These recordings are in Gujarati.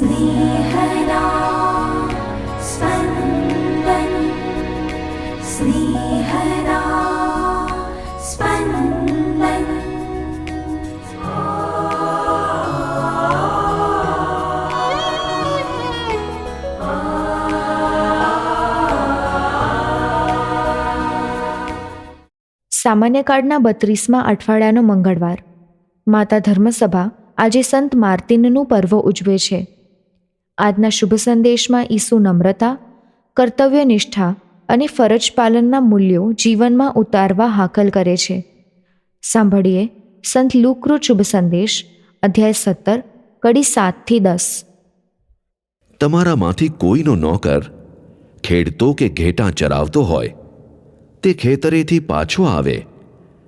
स्नेहदा स्पन्दन् स्नेहदा स्पन्दन् સામાન્ય કાળના બત્રીસમાં અઠવાડિયાનો મંગળવાર માતા ધર્મસભા આજે સંત માર્તિનનું પર્વ ઉજવે છે આજના શુભ સંદેશમાં ઈસુ નમ્રતા, કર્તવ્યનિષ્ઠા અને ફરજ પાલનના મૂલ્યો જીવનમાં ઉતારવા હાકલ કરે છે. સાંભળીએ સંત લુકરો શુભ સંદેશ, અધ્યાય સત્તર, કડી સાતથી દસ. તમારામાંથી કોઈનો નોકર ખેડતો કે ઘેટાં ચરાવતો હોય, તે ખેતરેથી પાછો આવે,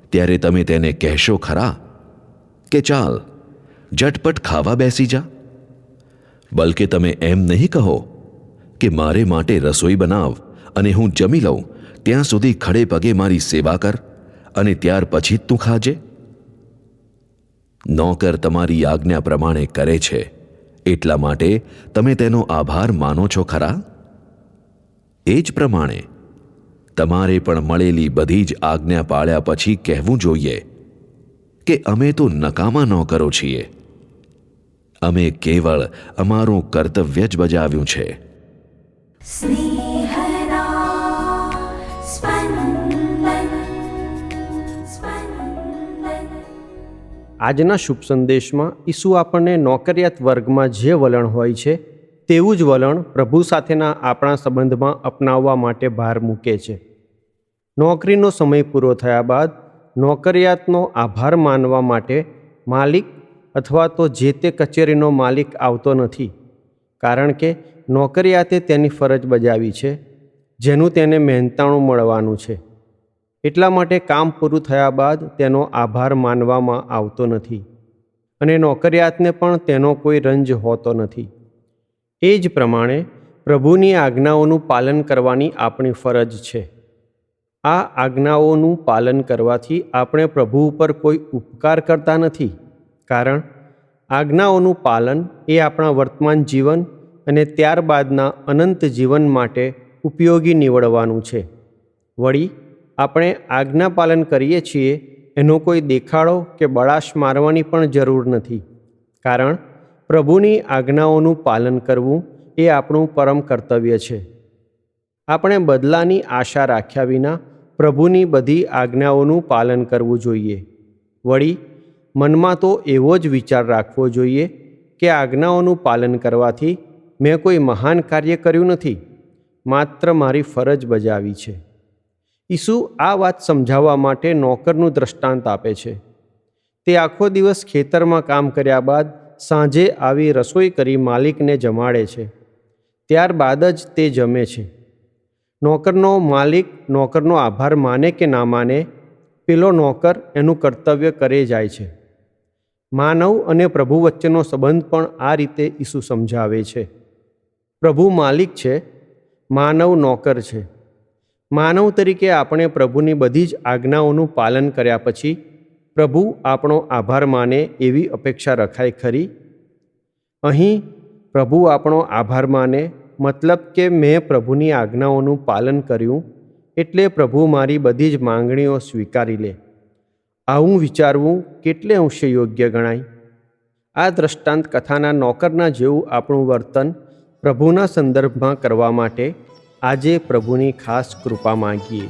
ત્યારે તમે તેને કહેશો ખરા કે ચાલ, ઝટપટ ખાવા બેસી જા. બલકે તમે એમ નહીં કહો કે મારે માટે રસોઈ બનાવ અને હું જમી લઉં, ત્યાં સુધી ખડે પગે મારી સેવા કર અને ત્યાર પછી જ તું ખાજે. નોકર તમારી આજ્ઞા પ્રમાણે કરે છે, એટલા માટે તમે તેનો આભાર માનો છો ખરા? એ જ પ્રમાણે તમારે પણ મળેલી બધી જ આજ્ઞા પાળ્યા પછી કહેવું જોઈએ કે અમે તો નકામા નોકરો છીએ. અમે કેવળ અમારું કર્તવ્ય જ બજાવ્યું છે. આજના શુભ સંદેશમાં ઈસુ આપણને નોકરિયાત વર્ગમાં જે વલણ હોય છે તેવું જ વલણ પ્રભુ સાથેના આપણા સંબંધમાં અપનાવવા માટે ભાર મૂકે છે. નોકરીનો સમય પૂરો થયા બાદ નોકરિયાતનો આભાર માનવા માટે માલિક અથવા તો જે તે કચેરીનો માલિક આવતો નથી. કારણ કે નોકરિયાતે તેની ફરજ બજાવી છે, જેનું તેને મહેનતાણું મળવાનું છે. એટલા માટે કામ પૂરું થયા બાદ તેનો આભાર માનવામાં આવતો નથી. અને નોકરિયાતને પણ તેનો કોઈ રંજ હોતો નથી. એ જ પ્રમાણે પ્રભુની આજ્ઞાઓનું પાલન કરવાની આપણી ફરજ છે. આ આજ્ઞાઓનું પાલન કરવાથી આપણે પ્રભુ ઉપર કોઈ ઉપકાર કરતા નથી. કારણ આજ્ઞાઓનું પાલન એ આપણા વર્તમાન જીવન અને ત્યારબાદના અનંત જીવન માટે ઉપયોગી નીવડવાનું છે. વળી, આપણે આજ્ઞા પાલન કરીએ છીએ એનો કોઈ દેખાડો કે બળાશ મારવાની પણ જરૂર નથી. કારણ, પ્રભુની આજ્ઞાઓનું પાલન કરવું એ આપણું પરમ કર્તવ્ય છે. આપણે બદલાની આશા રાખ્યા વિના પ્રભુની બધી આજ્ઞાઓનું પાલન કરવું જોઈએ. વળી મનમાં તો એવો જ વિચાર રાખવો જોઈએ કે આજ્ઞાઓનું પાલન કરવાથી મેં કોઈ મહાન કાર્ય કર્યું નથી. માત્ર મારી ફરજ બજાવી છે. ઈસુ આ વાત સમજાવવા માટે નોકરનું દ્રષ્ટાંત આપે છે. તે આખો દિવસ ખેતરમાં કામ કર્યા બાદ સાંજે આવી રસોઈ કરી માલિકને જમાડે છે. ત્યારબાદ જ તે જમે છે. નોકરનો માલિક નોકરનો આભાર માને કે ના માને, પેલો નોકર એનું કર્તવ્ય કરે જાય છે. માનવ અને પ્રભુ વચ્ચેનો સંબંધ પણ આ રીતે ઈસુ સમજાવે છે. પ્રભુ માલિક છે, માનવ નોકર છે. માનવ તરીકે આપણે પ્રભુની બધી જ આજ્ઞાઓનું પાલન કર્યા પછી પ્રભુ આપણો આભાર માને એવી અપેક્ષા રખાય ખરી? અહીં પ્રભુ આપણો આભાર માને મતલબ કે મેં પ્રભુની આજ્ઞાઓનું પાલન કર્યું એટલે પ્રભુ મારી બધી જ માંગણીઓ સ્વીકારી લે. આવું વિચારવું કેટલે અંશે યોગ્ય ગણાય? આ દ્રષ્ટાંત કથાના નોકરના જેવું આપણું વર્તન પ્રભુના સંદર્ભમાં કરવા માટે આજે પ્રભુની ખાસ કૃપા માંગીએ.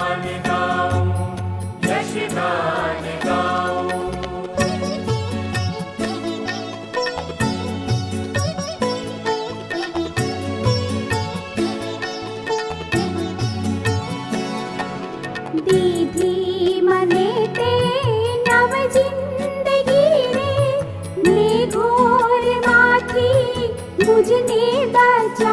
বুঝ নিদা